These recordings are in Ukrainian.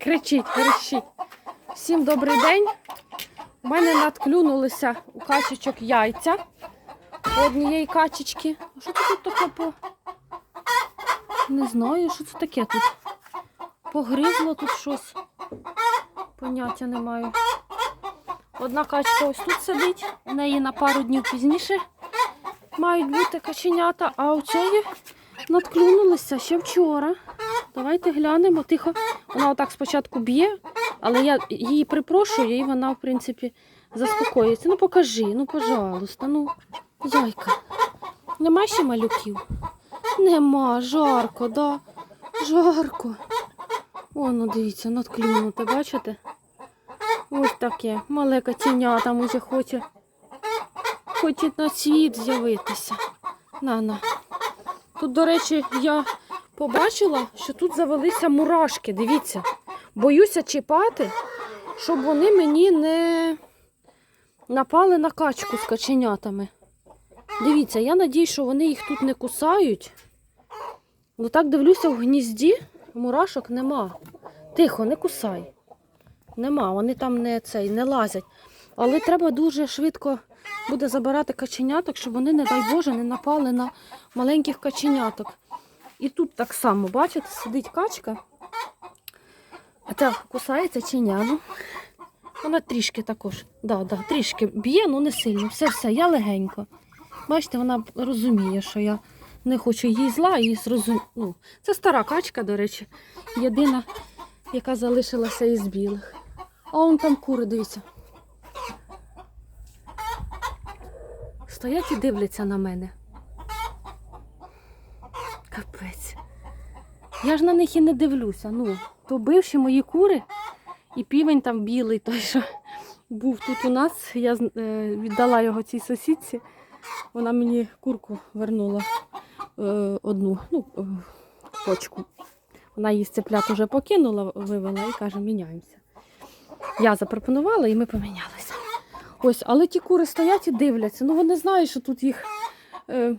кричить, верещить. Всім добрий день. У мене надклюнулися у качечок яйця. У однієї качечки. А що це тут таке по. Не знаю, що це таке тут. Погризло тут щось. Поняття не маю. Одна качка ось тут сидить, у неї на пару днів пізніше мають бути каченята, а у цієї надклюнулися ще вчора. Давайте глянемо. Тихо. Вона отак спочатку б'є, але я її припрошую, і вона, в принципі, заспокоїться. Ну покажи, ну, пожалуйста, ну, зайка. Нема ще малюків? Нема, жарко, да? Жарко. О, ну дивіться, надклюнуте, бачите? Ось таке. Мале котеня там уже хоче. Хоче на світ з'явитися. На, на. Тут, до речі, я побачила, що тут завелися мурашки. Дивіться. Боюся чіпати, щоб вони мені не напали на качку з каченятами. Дивіться, я надію, що вони їх тут не кусають. Ну так дивлюся в гнізді, мурашок нема. Тихо, не кусай. Нема, вони там не цей, не лазять. Але треба дуже швидко буде забирати каченяток, щоб вони, не дай Боже, не напали на маленьких каченяток. І тут так само, бачите, сидить качка. А так кусається чи ня, ну. Вона трішки також. Да, да, трішки б'є, ну не сильно. Все, все, я легенько. Бачите, вона розуміє, що я не хочу їй зла і зрозум... ну, Це стара качка, до речі. Єдина, яка залишилася із білих. А он там кури, дивіться. Стоять і дивляться на мене. Я ж на них і не дивлюся. Ну, то бивші мої кури і півень там білий, той, що був тут у нас. Я е, віддала його цій сусідці. Вона мені курку вернула е, одну, ну, е, почку. Вона її з цеплят уже покинула, вивела і каже, міняємося. Я запропонувала і ми помінялися. Ось, але ті кури стоять і дивляться. Ну вони знають, що тут їх, е,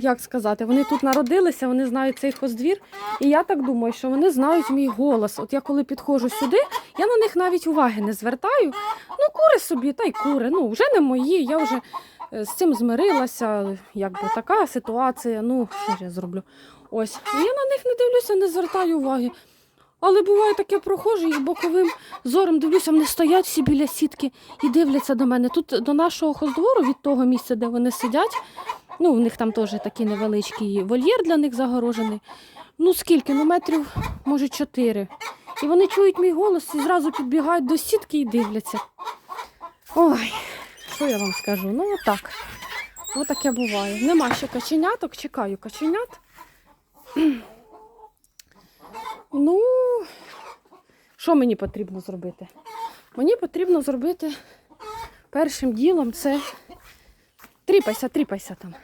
як сказати, вони тут народилися, вони знають цей хоздвір. І я так думаю, що вони знають мій голос. От я коли підходжу сюди, я на них навіть уваги не звертаю. Ну, кури собі, та й кури. Ну, вже не мої. Я вже е, з цим змирилася. Якби така ситуація. Ну, що ж я зроблю? Ось. І я на них не дивлюся, не звертаю уваги. Але буває таке прохожу і боковим зором дивлюся, вони стоять всі біля сітки і дивляться до мене. Тут до нашого хоздвору, від того місця, де вони сидять, ну, в них там теж такий невеличкий вольєр для них загорожений. Ну скільки? Ну метрів, може, чотири. І вони чують мій голос і зразу підбігають до сітки і дивляться. Ой, що я вам скажу? Ну отак. Отаке буває. Нема ще каченяток, чекаю каченят. Ну, що мені потрібно зробити? Мені потрібно зробити першим ділом це. Тріпайся, тріпайся там.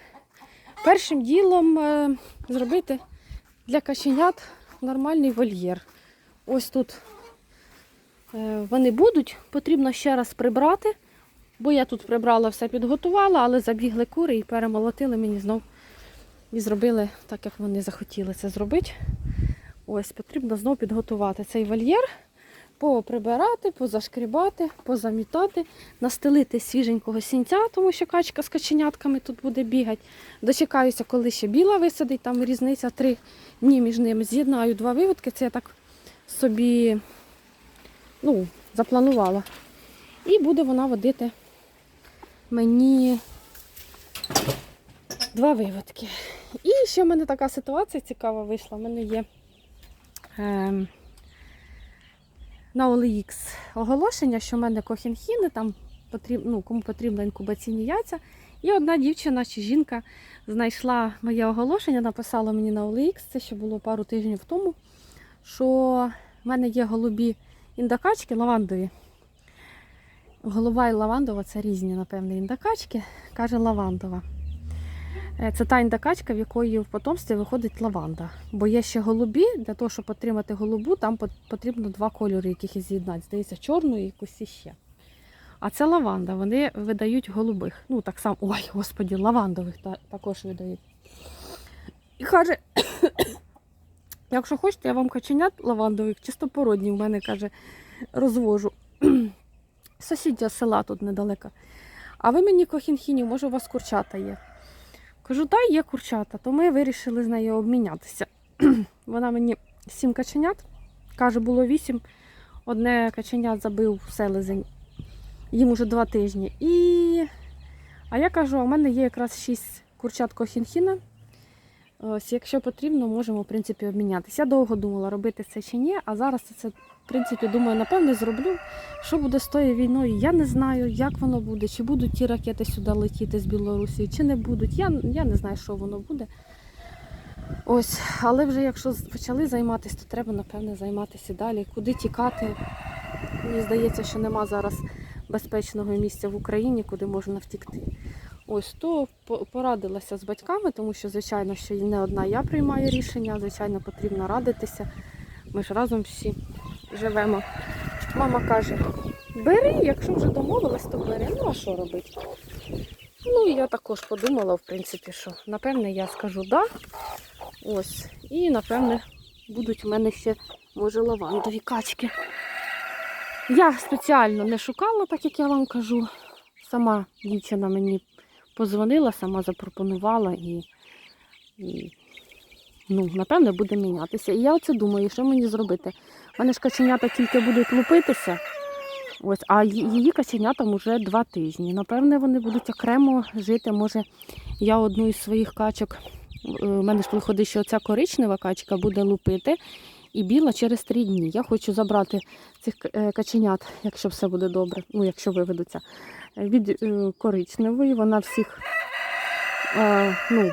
Першим ділом е, зробити для каченят нормальний вольєр. Ось тут е, вони будуть, потрібно ще раз прибрати, бо я тут прибрала, все підготувала, але забігли кури і перемолотили мені знов і зробили так, як вони захотіли це зробити. Ось потрібно знов підготувати цей вольєр, поприбирати, позашкрібати, позамітати, настелити свіженького сінця, тому що качка з каченятками тут буде бігати. Дочекаюся, коли ще біла висадить, там різниця три дні між ними. З'єднаю два виводки, це я так собі ну, запланувала. І буде вона водити мені два виводки. І ще в мене така ситуація цікава вийшла. У мене є на OLX оголошення, що в мене кохінхіни, там потрібно, ну, кому потрібно інкубаційні яйця. І одна дівчина чи жінка знайшла моє оголошення, написала мені на OLX, це ще було пару тижнів тому, що в мене є голубі індокачки лавандові. Голова і лавандова це різні, напевне, індокачки, каже лавандова. Е, Це та індокачка, в якої в потомстві виходить лаванда. Бо є ще голубі, для того, щоб отримати голубу, там потрібно два кольори, яких і з'єднати. Здається, чорну і якусь іще. А це лаванда, вони видають голубих. Ну, так само, ой, господі, лавандових та- також видають. І каже, Якщо хочете, я вам каченят лавандових, чистопородні, в мене каже, розвожу. Сусідня села тут недалеко. А ви мені кохінхінів, може, у вас курчата є? Кажу, так, є курчата, то ми вирішили з нею обмінятися. Вона мені сім каченят, каже, було вісім. Одне каченят забив селезень. Їм уже два тижні. І... А я кажу, а в мене є якраз шість курчат кохінхіна. Ось, якщо потрібно, можемо в принципі обмінятися. Я довго думала, робити це чи ні, а зараз це, в принципі, думаю, напевне, зроблю. Що буде з тою війною, я не знаю, як воно буде, чи будуть ті ракети сюди летіти з Білорусі, чи не будуть. Я, я не знаю, що воно буде. Ось, але вже якщо почали займатися, то треба, напевне, займатися далі. Куди тікати? Мені здається, що нема зараз безпечного місця в Україні, куди можна втікти. Ось то порадилася з батьками, тому що, звичайно, що і не одна я приймаю рішення, звичайно, потрібно радитися. Ми ж разом всі живемо. Мама каже: бери, якщо вже домовилась, то бери. Ну а що робити? Ну я також подумала, в принципі, що напевне я скажу да. Ось. І напевне будуть у мене ще, може, лавандові качки. Я спеціально не шукала, так як я вам кажу. Сама дівчина мені позвонила, сама запропонувала і, і ну, напевне, буде мінятися. І я оце думаю, що мені зробити. У мене ж каченята тільки будуть лупитися. Ось, а її каченятам вже два тижні. Напевне, вони будуть окремо жити. Може, я одну із своїх качок, е, у мене ж виходить, що ця коричнева качка буде лупити, і біла через три дні. Я хочу забрати цих е, каченят, якщо все буде добре, ну якщо виведуться, е, від е, коричневої. Вона всіх, ну,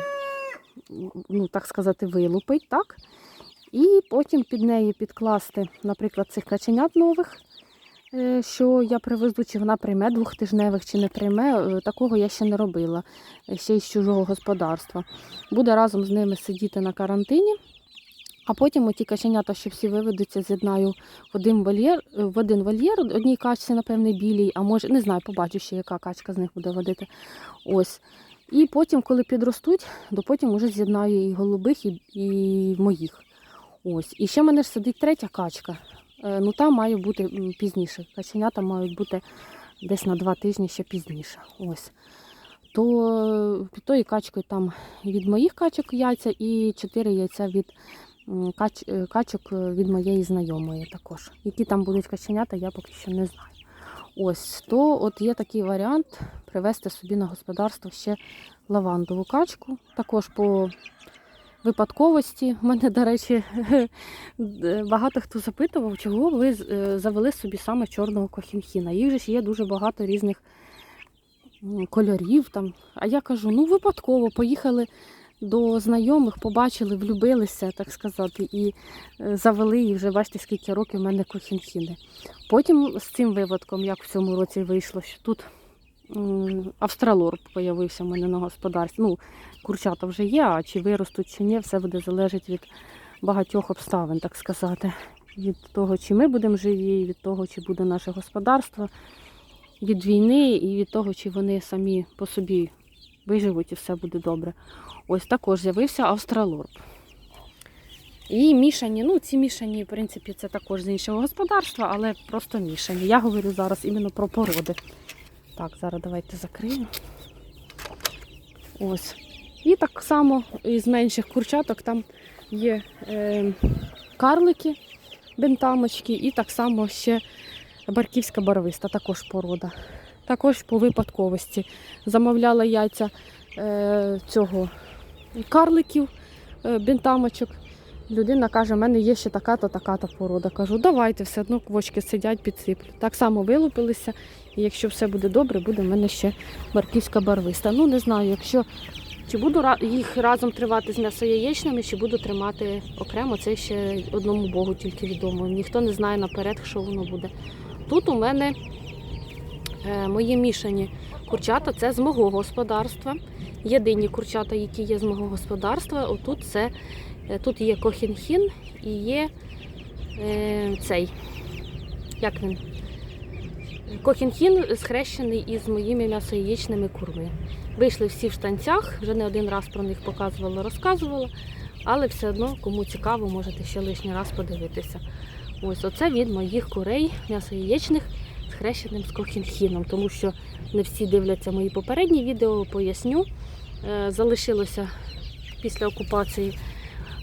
ну, так сказати, вилупить, так? І потім під неї підкласти, наприклад, цих каченят нових, що я привезу, чи вона прийме двохтижневих, чи не прийме. Такого я ще не робила, ще із чужого господарства. Буде разом з ними сидіти на карантині. А потім оті каченята, що всі виведуться, з'єднаю в один вольєр, е, в один вольєр, одній качці, напевне, білій, а може, не знаю, побачу ще, яка качка з них буде водити. Ось. І потім, коли підростуть, то потім вже з'єднаю і голубих, і, і моїх. Ось. І ще в мене ж сидить третя качка. Е, Ну там має бути пізніше. Каченята мають бути десь на два тижні ще пізніше. Ось. То е, під тою качкою там від моїх качок яйця і чотири яйця від кач, е, качок е, від моєї знайомої також. Які там будуть каченята, я поки що не знаю. Ось, то от є такий варіант привезти собі на господарство ще лавандову качку. Також по випадковості. У мене, до речі, багато хто запитував, чого ви е, завели собі саме чорного кохінхіна. Їх же ж є дуже багато різних кольорів. Там. А я кажу, ну випадково, поїхали до знайомих, побачили, влюбилися, так сказати, і е, завели, і вже бачите, скільки років в мене кохінхіни. Потім з цим випадком, як в цьому році вийшло, що тут м, австралорп з'явився в мене на господарстві. Ну, курчата вже є, а чи виростуть, чи ні, все буде залежати від багатьох обставин, так сказати. Від того, чи ми будемо живі, від того, чи буде наше господарство, від війни і від того, чи вони самі по собі виживуть і все буде добре. Ось також з'явився австралорп. І мішані, ну ці мішані, в принципі, це також з іншого господарства, але просто мішані. Я говорю зараз іменно про породи. Так, зараз давайте закриємо. Ось. І так само із менших курчаток там є е, карлики, бентамочки, і так само ще барківська барвиста, також порода. Також по випадковості замовляла яйця е, цього карликів, е, бентамочок. Людина каже, в мене є ще така-то, така-то порода. Кажу, давайте, все одно квочки сидять, підсиплю. Так само вилупилися, і якщо все буде добре, буде в мене ще барківська барвиста. Ну, не знаю, якщо чи буду їх разом тривати з м'ясояєчними, чи буду тримати окремо, це ще одному Богу тільки відомо. Ніхто не знає наперед, що воно буде. Тут у мене мої мішані курчата, це з мого господарства. Єдині курчата, які є з мого господарства. Отут це е, тут є кохінхін і є е, цей. Як він? Кохінхін схрещений із моїми м'ясояєчними курми. Вийшли всі в штанцях, вже не один раз про них показувала, розказувала. Але все одно, кому цікаво, можете ще лишній раз подивитися. Ось оце від моїх курей м'ясо яєчних з хрещеним з кохінхіном, тому що не всі дивляться мої попередні відео, поясню. Е, Залишилося після окупації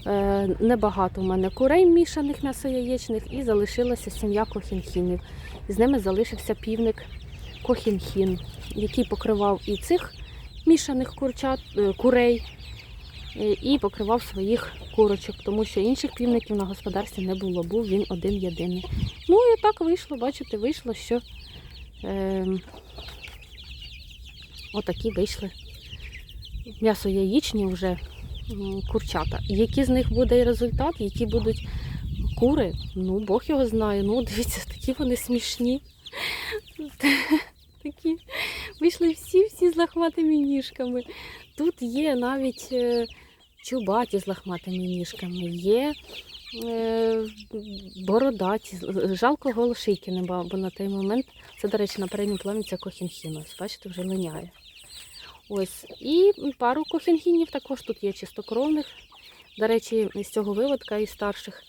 е, небагато у мене курей мішаних м'ясо-яєчних і залишилася сім'я кохінхінів. З ними залишився півник кохінхін, який покривав і цих мішаних курчат, е, курей, і покривав своїх курочок, тому що інших півників на господарстві не було, був він один єдиний. Ну і так вийшло, бачите, вийшло, що е, отакі вийшли м'ясо яєчні вже курчата. Який з них буде результат, які будуть кури, ну Бог його знає. Ну, дивіться, такі вони смішні. Такі вийшли всі-всі з лахматими ніжками. Тут є навіть е, чубаті з лахматими ніжками, є е, бородаті. Жалко голошийки не було, бо на той момент, це, до речі, на передньому плані це кохінхін. Ось, бачите, вже линяє. Ось. І пару кохінхінів також тут є чистокровних. До речі, з цього виводка і старших,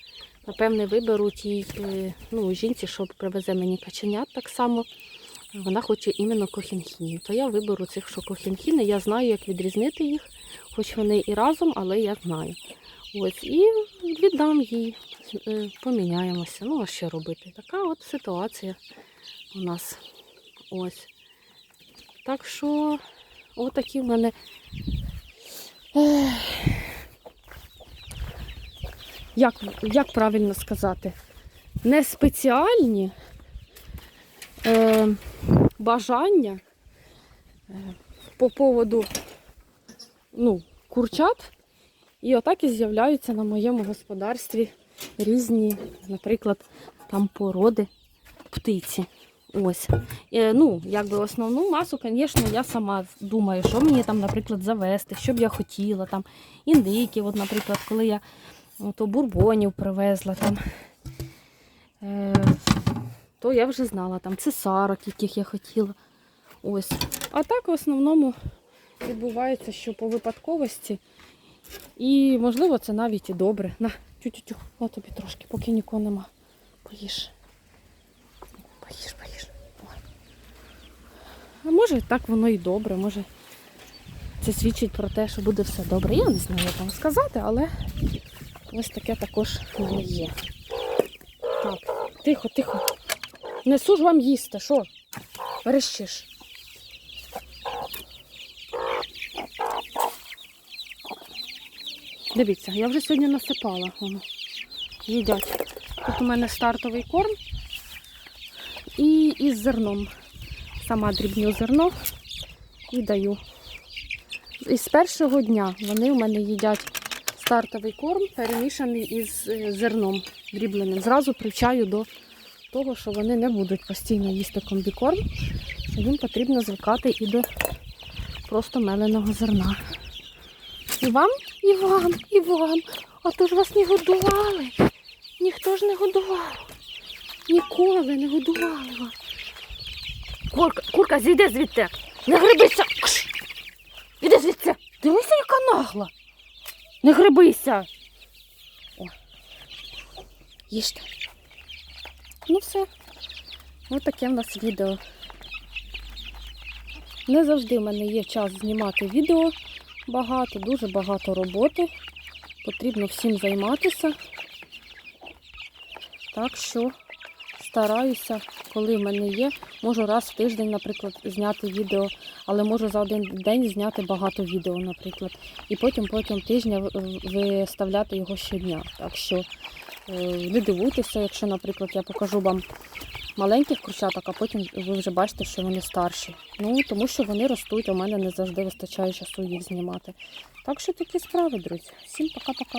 напевне, виберу тій е, ну, жінці, що привезе мені каченят так само. Вона хоче іменно кохінхіні. То я виберу цих, що кохінхіни. Я знаю, як відрізнити їх, хоч вони і разом, але я знаю. Ось, і віддам їй, е, поміняємося. Ну, а що робити? Така от ситуація у нас. Ось. Так що, отакі в мене. Як, як правильно сказати? Не спеціальні е, бажання е, по поводу ну, курчат. І отак і з'являються на моєму господарстві різні, наприклад, там породи птиці. Ось. Е, ну, якби основну масу, звісно, я сама думаю, що мені там, наприклад, завести, що б я хотіла, там індики, от, наприклад, коли я то бурбонів привезла там. Е, то я вже знала там цесарок, яких я хотіла. Ось. А так в основному відбувається, що по випадковості. І можливо це навіть і добре. На, тю-тю-тю, на тобі трошки, поки нікого нема. Поїж. Поїж, поїж. А може так воно і добре, може це свідчить про те, що буде все добре. Я не знаю, як вам сказати, але ось таке також є. Так, тихо, тихо. Несу ж вам їсти, що? Верещиш. Дивіться, я вже сьогодні насипала. Воно. Їдять. Тут у мене стартовий корм і із зерном. Сама дрібню зерно і даю. І з першого дня вони у мене їдять стартовий корм, перемішаний із е, зерном дрібленим. Зразу привчаю до того, що вони не будуть постійно їсти комбікорм, їм потрібно звикати і до просто меленого зерна. І вам, і вам, і вам. А то ж вас не годували. Ніхто ж не годував. Ніколи не годували вас. Курка, курка, зійди звідти. Не грибися. Кш! Іди звідси. Дивися, яка нагла. Не грибися. О. Їжте. Ну все. Ось таке в нас відео. Не завжди в мене є час знімати відео багато, дуже багато роботи. Потрібно всім займатися. Так що стараюся, коли в мене є, можу раз в тиждень, наприклад, зняти відео, але можу за один день зняти багато відео, наприклад. І потім протягом тижня виставляти його щодня. Так що не дивуйтеся, якщо, наприклад, я покажу вам маленьких курчаток, а потім ви вже бачите, що вони старші. Ну, тому що вони ростуть, у мене не завжди вистачає часу їх знімати. Так що такі справи, друзі. Всім пока-пока.